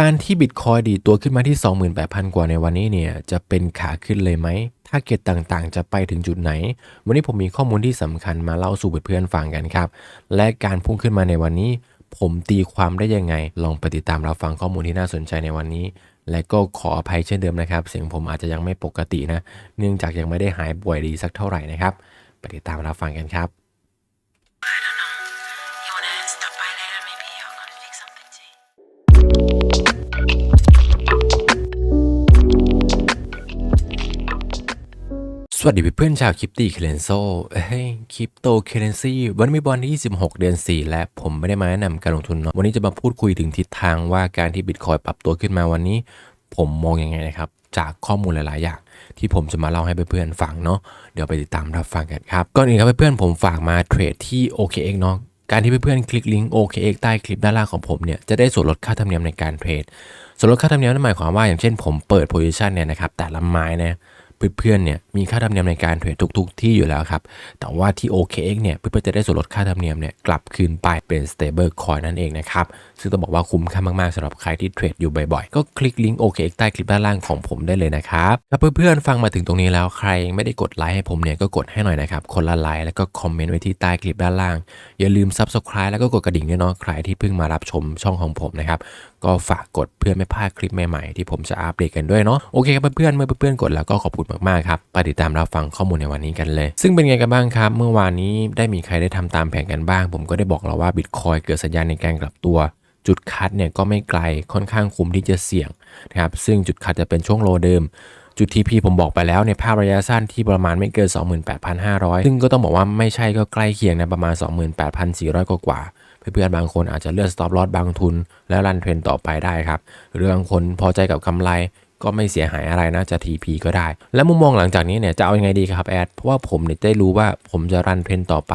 การที่บิตคอยดีตัวขึ้นมาที่ 28,000 กว่าในวันนี้เนี่ยจะเป็นขาขึ้นเลยไหม ถ้าเกตต่างๆ จะไปถึงจุดไหน วันนี้ผมมีข้อมูลที่สำคัญมาเล่าสู่เพื่อนๆฟังกันครับ และการพุ่งขึ้นมาในวันนี้ ผมตีความได้ยังไง ลองไปติดตามรับฟังข้อมูลที่น่าสนใจในวันนี้ และก็ขออภัยเช่นเดิมนะครับ เสียงผมอาจจะยังไม่ปกตินะ เนื่องจากยังไม่ได้หายป่วยดีสักเท่าไหร่นะครับ ไปติดตามรับฟังกันครับ สวัสดีเพื่อนชาวคริปตี้เคเลนโซเฮ้ยคริปโตเคเรนซีวันนี้มีบอลที่ 26 เดือน 4 และผมไม่ได้มาแนะนำการลงทุนเนาะวันนี้จะมาพูดคุยถึงทิศทางว่าการที่บิตคอยปรับตัวขึ้นมาวันนี้ ผมมองยังไงนะครับ จากข้อมูลหลาย ๆ อย่าง ที่ผมจะมาเล่าให้เพื่อนๆฟังเนาะเดี๋ยวไปติดตามรับฟังกันครับก่อนอื่นครับเพื่อนๆผมฝากมาเทรดที่ OKX เนาะการที่เพื่อนๆคลิกลิงก์ OKX ใต้คลิปด้านล่างของผมเนี่ยจะได้ส่วนลดค่าธรรมเนียมในการเทรดส่วนลดค่าธรรมเนียมนั่นหมายความว่าอย่างเช่นผมเปิดโพซิชันเนี่ยนะครับแต่ละไม้นี่ย เพื่อนๆเนี่ยมีค่าธรรมเนียมในการเทรดทุก ๆ ที่อยู่แล้วครับ แต่ว่าที่ OKX เนี่ยเพื่อนๆจะได้ส่วนลดค่าธรรมเนียมเนี่ยกลับคืนไปเป็น stable coin นั่นเองนะครับ ซึ่งต้องบอกว่าคุ้มค่ามากๆสำหรับใครที่เทรดอยู่บ่อยๆ ก็คลิกลิงก์ OKX ใต้คลิปด้านล่างของผมได้เลยนะครับถ้าเพื่อนๆฟังมาถึงตรงนี้แล้วใครยังไม่ได้กดไลค์ให้ผมเนี่ยก็กดให้หน่อยนะครับคนละไลค์แล้วก็คอมเมนต์ไว้ที่ใต้คลิปด้านล่าง อย่าลืม Subscribe แล้วก็กดกระดิ่งด้วยเนาะใครที่เพิ่งมารับชมช่องของผมนะครับก็ฝากกดเพื่อไม่พลาดคลิปใหม่ๆที่ผมจะอัปเดตกันด้วยเนาะโอเคครับเพื่อนๆเมื่อเพื่อนๆกดแล้วก็ขอบคุณมากๆครับไปติดตามรับฟังข้อมูลในวันนี้กันเลย ซึ่งเป็นไงกันบ้างครับ เมื่อวานนี้ได้มีใครได้ทำตามแผนกันบ้าง ผมก็ได้บอกแล้วว่าบิตคอยเกิดสัญญาณในการกลับตัว จุดคัดเนี่ยก็ไม่ไกลค่อนข้างคุ้มที่จะเสี่ยงนะครับซึ่งจุดคัดจะเป็นช่วงโลเดิมจุด TP ผมบอกไปแล้วในภาพระยะสั้นที่ประมาณไม่เกิน 28,500 ซึ่งก็ต้องบอกว่าไม่ใช่ก็ใกล้เคียงนะประมาณ 28,400 กว่ากว่าเพื่อนๆบางคนอาจจะเลือก stop loss บางทุน แล้วรันเทรนต่อไปได้ครับ หรือบางคนพอใจกับกำไร ก็ไม่เสียหายอะไรนะจะ TP ก็ได้ แล้วมุมมองหลังจากนี้เนี่ยจะเอายังไงดีครับแอด เพราะว่าผมเนี่ยได้รู้ว่าผมจะรันเทรนต่อไป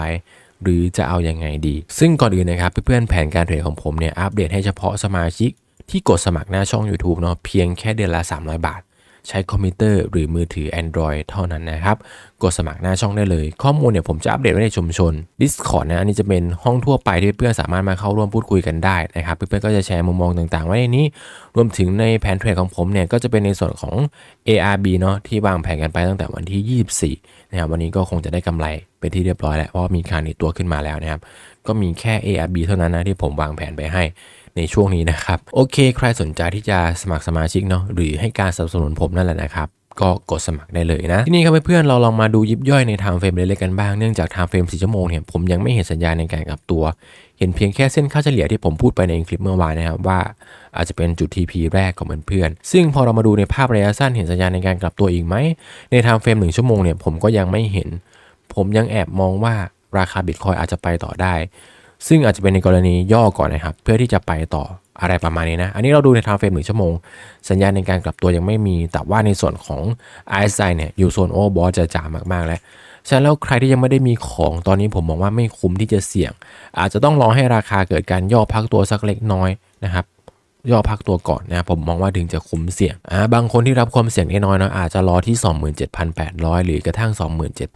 หรือจะเอายังไงดี ซึ่งก่อนอื่นนะครับเพื่อนๆแผนการเทรดของผมเนี่ยอัปเดตให้เฉพาะสมาชิกที่กดสมัครหน้าช่อง YouTube เนาะเพียงแค่เดือนละ 300 บาท ใช้คอมพิวเตอร์หรือมือถือ Android เท่านั้นนะครับ กดสมัครหน้าช่องได้เลย ข้อมูลเนี่ยผมจะอัปเดตไว้ในชุมชน Discord นะ อันนี้จะเป็นห้องทั่วไปที่เพื่อนสามารถมาเข้าร่วมพูดคุยกันได้นะครับ เพื่อนๆก็จะแชร์มุมมองต่างๆ ไว้ในนี้ รวมถึงในแผนเทรดของผมเนี่ยก็จะเป็นในส่วนของ ARB เนาะที่วางแผนกันไปตั้งแต่วันที่ 24 นะครับ วันนี้ก็คงจะได้กำไรเป็นที่เรียบร้อยแล้วเพราะมีการดีตัวขึ้นมาแล้วนะครับ ก็มีแค่ ARB เท่านั้นนะที่ผมวางแผนไปให้ ในช่วงนี้นะครับ โอเค ใครสนใจที่จะสมัครสมาชิกเนาะหรือให้การสนับสนุนผมนั่นแหละนะครับก็กดสมัครได้เลยนะ ที่นี่ครับเพื่อนเราลองมาดูยิบย่อยในไทม์เฟรมเล็กๆกันบ้าง เนื่องจากไทม์เฟรม4ชั่วโมงเนี่ยผมยังไม่เห็นสัญญาณในการกลับตัว เห็นเพียงแค่เส้นค่าเฉลี่ยที่ผมพูดไปในคลิปเมื่อวานนะครับว่าอาจจะเป็นจุด TP แรกของเพื่อนๆซึ่งพอเรามาดูในภาพระยะสั้นเห็นสัญญาณในการกลับตัวอีกไหมในไทม์เฟรม1ชั่วโมงเนี่ยผมก็ยังไม่เห็น ผมยังแอบมองว่าราคาบิตคอยอาจจะไปต่อได้ ซึ่งอาจจะเป็นในกรณีย่อก่อนนะครับ เพื่อที่จะไปต่ออะไรประมาณนี้นะ อันนี้เราดูในทม์เฟรมหนึ่งชั่วโมง สัญญาณในการกลับตัวยังไม่มี แต่ว่าในส่วนของ RSI เนี่ยอยู่โซนโอบอสจะจ่ามากๆแล้วฉะนั้นแล้วใครที่ยังไม่ได้มีของตอนนี้ผมมองว่าไม่คุ้มที่จะเสี่ยง อาจจะต้องรอให้ราคาเกิดการย่อพักตัวสักเล็กน้อยนะครับย่อพักตัวก่อนนะผมมองว่าถึงจะคุ้มเสี่ยงอ่าบางคนที่รับความเสี่ยงน้อยเนาะอาจจะรอที่ 27,800 หรือกระทั่ง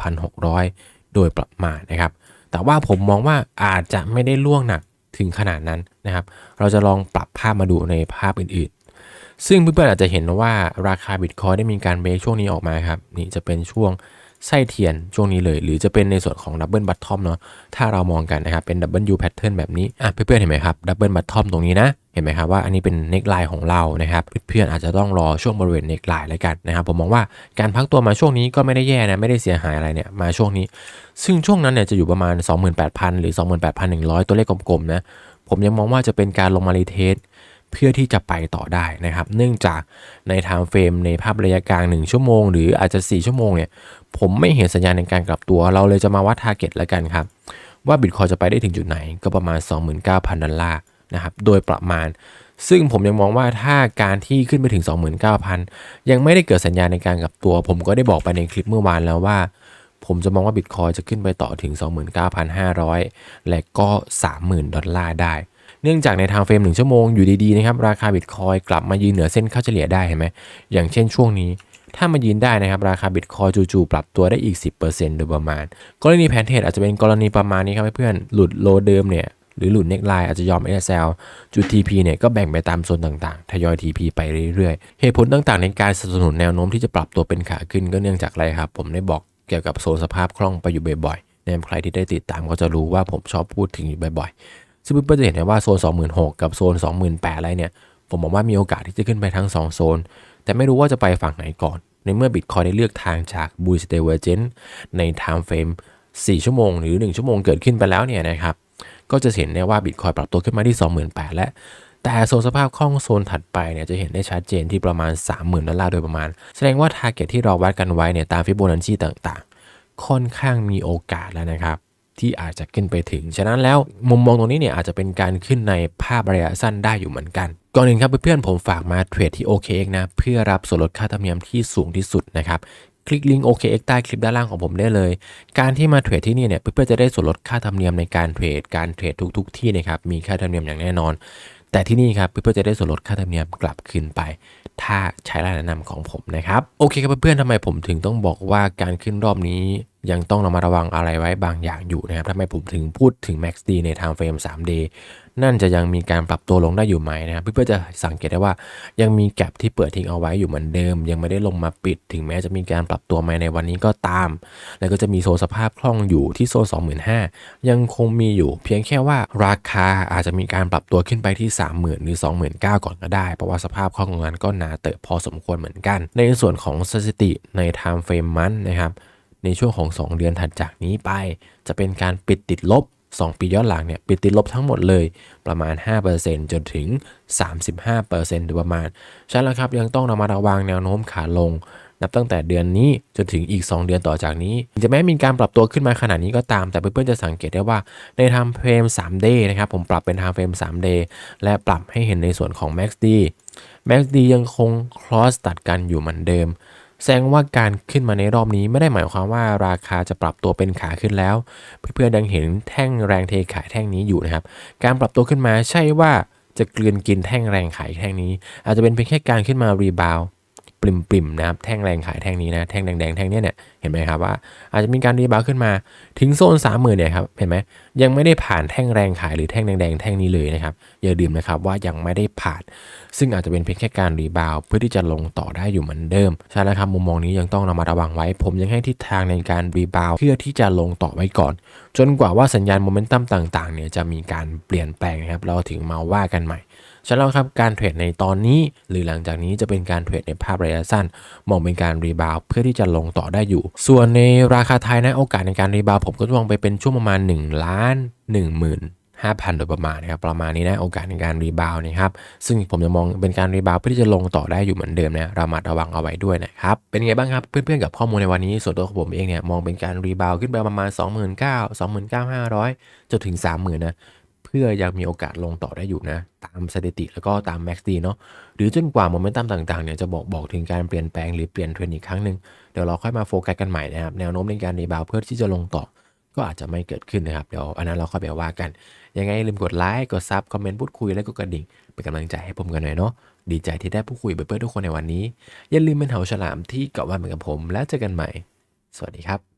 27,600 โดยประมาณนะครับ แต่ว่าผมมองว่าอาจจะไม่ได้ล่วงหนักถึงขนาดนั้นนะครับ เราจะลองปรับภาพมาดูในภาพอื่นๆ ซึ่งเพื่อนๆอาจจะเห็นว่าราคาบิตคอยได้มีการเบรกช่วงนี้ออกมาครับนี่จะเป็นช่วง ไส้เทียนช่วงนี้เลย หรือจะเป็นในส่วนของดับเบิลบัตทอมเนาะถ้าเรามองกันนะครับเป็นดับเบิลยูแพทเทิร์นแบบนี้อะเพื่อนๆเห็นไหมครับดับเบิลบัตทอมตรงนี้นะเห็นไหมครับว่าอันนี้เป็นเน็กไลน์ของเรานะครับเพื่อนๆอาจจะต้องรอช่วงบริเวณเน็กไลน์แล้วกันนะครับผมมองว่าการพักตัวมาช่วงนี้ก็ไม่ได้แย่นะไม่ได้เสียหายอะไรเนี่ยมาช่วงนี้ ซึ่งช่วงนั้นเนี่ยจะอยู่ประมาณ 28,000 หรือ 28,100 ตัวเลขกลมๆนะผมยังมองว่าจะเป็นการลงมารีเทสเพื่อที่จะไปต่อได้นะครับ เนื่องจากในไทม์เฟรมในภาพระยะกลาง 1 ชั่วโมง หรืออาจจะ 4 ชั่วโมงเนี่ย ผมไม่เห็นสัญญาณในการกลับตัว เราเลยจะมาวัดทาร์เก็ตแล้วกันครับ ว่าบิตคอยจะไปได้ถึงจุดไหนก็ประมาณ 29,000 ดอลลาร์นะครับโดยประมาณ ซึ่งผมยังมองว่าถ้าการที่ขึ้นไปถึง 29,000 ยังไม่ได้เกิดสัญญาณในการกลับตัว ผมก็ได้บอกไปในคลิปเมื่อวานแล้วว่า ผมจะมองว่าบิตคอยจะขึ้นไปต่อถึง 29,500 และก็ 30,000 ดอลลาร์ได้เนื่องจากในทางเฟรม1ชั่วโมงอยู่ดีๆนะครับราคาบิตคอยกลับมายืนเหนือเส้นค่าเฉลี่ยได้เห็นไหมอย่างเช่นช่วงนี้ ถ้ามายืนได้นะครับ ราคาบิตคอยจู่ๆปรับตัวได้อีก 10%โดยประมาณ กรณีแพนเทรดอาจจะเป็นกรณีประมาณนี้ครับเพื่อนหลุดโลเดิมเนี่ยหรือหลุดเน็กไลน์อาจจะยอม SL จุด TP เนี่ยก็แบ่งไปตามโซนต่างๆ ทยอย TP ไปเรื่อยๆ เหตุผลต่างๆ ในการสนับสนุนแนวโน้มที่จะปรับตัวเป็นขาขึ้นก็เนื่องจากอะไรครับ ผมได้บอกเกี่ยวกับโซนสภาพคล่องไปอยู่บ่อยๆนะครับใครที่ได้ติดตามก็จะรู้ว่าผมชอบพูดถึงอยู่บ่อยๆ ซึ่งเพื่อนๆจะเห็นได้ว่าโซน 26,000 กับโซน 28,000อะไรเนี่ย ผมบอกว่ามีโอกาสที่จะขึ้นไปทั้ง 2 โซน แต่ไม่รู้ว่าจะไปฝั่งไหนก่อน ในเมื่อบิตคอยได้เลือกทางจาก Bullish Divergence ใน Time Frame 4ชั่วโมงหรือ 1 ชั่วโมงเกิดขึ้นไปแล้วเนี่ยนะครับ ก็จะเห็นได้ว่าบิตคอยปรับตัวขึ้นมาที่ 28,000และ แต่โซนสภาพคล่องโซนถัดไปเนี่ยจะเห็นได้ชัดเจนที่ประมาณ 30,000ดอลลาร์โดยประมาณ แสดงว่า t a r g e t ที่เราวัดกันไว้เนี่ยตามฟิโบนัชชีต่างๆ ค่อนข้างมีโอกาสแล้วนะครับที่อาจจะขึ้นไปถึง ฉะนั้นแล้วมุมมองตรงนี้เนี่ยอาจจะเป็นการขึ้นในภาพระยะสั้นได้อยู่เหมือนกัน ก่อนอื่นครับเพื่อนๆผมฝากมาเทรดที่ OKX นะ เพื่อรับส่วนลดค่าธรรมเนียมที่สูงที่สุดนะครับ คลิกลิงก์ OKX ใต้คลิปด้านล่างของผมได้เลย การที่มาเทรดที่นี่เนี่ยเพื่อนๆจะได้ส่วนลดค่าธรรมเนียมในการเทรดการเทรดทุก ๆ ที่นะครับมีค่าธรรมเนียมอย่างแน่นอน แต่ที่นี่ครับเพื่อนๆจะได้ส่วนลดค่าธรรมเนียมกลับคืนไป ถ้าใช้รายแนะนำของผมนะครับโอเคครับเพื่อนๆทำไมผมถึงต้องบอกว่าการขึ้นรอบนี้ยังต้องระมัดระวังอะไรไว้บางอย่างอยู่นะครับทำไมผมถึงพูดถึง MACD ใน Time Frame 3 Day นั่นจะยังมีการปรับตัวลงได้อยู่ไหมนะครับเพื่อนๆจะสังเกตได้ว่ายังมีแกลบที่เปิดทิ้งเอาไว้อยู่เหมือนเดิม ยังไม่ได้ลงมาปิด ถึงแม้จะมีการปรับตัวมาในวันนี้ก็ตาม แล้วก็จะมีโซนสภาพคล่องอยู่ที่โซน25,000 ยังคงมีอยู่เพียงแค่ว่าราคาอาจจะมีการปรับตัวขึ้นไปที่ 30,000 หรือ 29,000 ก่อนก็ได้ เพราะว่าสภาพคล่องงนั้นก็หนาเติบพอสมควรเหมือนกัน ในส่วนของสถิติใน Time Frame มันนะครับในช่วงของ 2 เดือนถัดจากนี้ไป จะเป็นการปิดติดลบ 2 ปีย้อนหลังเนี่ยปิดติดลบทั้งหมดเลยประมาณ 5%จนถึง 35%โดยประมาณฉะนั้นแล้วครับยังต้องระมัดระวังแนวโน้มขาลง นับตั้งแต่เดือนนี้จนถึงอีก 2 เดือนต่อจากนี้ จะแม้มีการปรับตัวขึ้นมาขนาดนี้ก็ตาม แต่เพื่อนๆจะสังเกตได้ว่าใน time frame 3 day นะครับผมปรับเป็น time frame 3 day และปรับให้เห็นในส่วนของ MACD MACD ยังคง cross ตัดกันอยู่เหมือนเดิม แสดงว่าการขึ้นมาในรอบนี้ไม่ได้หมายความว่าราคาจะปรับตัวเป็นขาขึ้นแล้ว เพื่อนๆดังเห็นแท่งแรงเทขายแท่งนี้อยู่นะครับ การปรับตัวขึ้นมาใช่ว่าจะกลืนกินแท่งแรงขายแท่งนี้ อาจจะเป็นเพียงแค่การขึ้นมารีบาว ปริมๆนะครับแท่งแรงขายแท่งนี้นะแท่งแดงๆแท่งนี้เนี่ยเห็นไหมครับว่าอาจจะมีการรีบาวขึ้นมาถึงโซนสามหมื่นเนี่ยครับเห็นไหมยังไม่ได้ผ่านแท่งแรงขายหรือแท่งแดงๆแท่งนี้เลยนะครับอย่าลืมนะครับว่ายังไม่ได้ผ่าน ซึ่งอาจจะเป็นเพียงแค่การรีบาวเพื่อที่จะลงต่อได้อยู่เหมือนเดิมใช่แล้วครับมุมมองนี้ยังต้องระมัดระวังไว้ ผมยังให้ทิศทางในการรีบาวเพื่อที่จะลงต่อไว้ก่อน จนกว่าว่าสัญญาณโมเมนตัมต่างๆเนี่ยจะมีการเปลี่ยนแปลงนะครับเราถึงมาว่ากันใหม่ ฉะนั้นแล้วครับการเทรดในตอนนี้ หรือหลังจากนี้จะเป็นการเทรดในภาพระยะสั้น มองเป็นการรีบาวเพื่อที่จะลงต่อได้อยู่ ส่วนในราคาไทยนะโอกาสในการรีบาวผมก็มองไปเป็นช่วงประมาณ1ล้าน1หมื่น5,000 โดยประมาณนะครับ ประมาณนี้นะโอกาสในการรีบาวนะครับ ซึ่งผมจะมองเป็นการรีบาวเพื่อที่จะลงต่อได้อยู่เหมือนเดิมนะระมัดระวังเอาไว้ด้วยนะครับ เป็นไงบ้างครับ เพื่อนๆกับข้อมูลในวันนี้ ส่วนตัวของผมเองเนี่ยมองเป็นการรีบาวขึ้นไปประมาณ 29,000 29,500จนถึง 30,000นะ เพื่อยังมีโอกาสลงต่อได้อยู่นะ ตามสถิติแล้วก็ตาม MACD เนาะหรือจนกว่าโมเมนตัมต่างๆเนี่ยจะบอกบอกถึงการเปลี่ยนแปลงหรือเปลี่ยนเทรนด์อีกครั้งหนึ่งเดี๋ยวเราค่อยมาโฟกัสกันใหม่นะครับ แนวโน้มในการรีบาวเพื่อที่จะลงต่อ ก็อาจจะไม่เกิดขึ้นนะครับ เดี๋ยวอันนั้นเราค่อยไปว่ากัน ยังไงลืมกดไลค์กดซับคอมเมนต์พูดคุยและก็กระดิ่งเป็นกำลังใจให้ผมกันหน่อยเนาะดีใจที่ได้พูดคุยกับเพื่อนๆทุกคนในวันนี้อย่าลืมเป็นเหาฉลามที่เกาะวันเหมือนกับผม แล้วเจอกันใหม่ สวัสดีครับ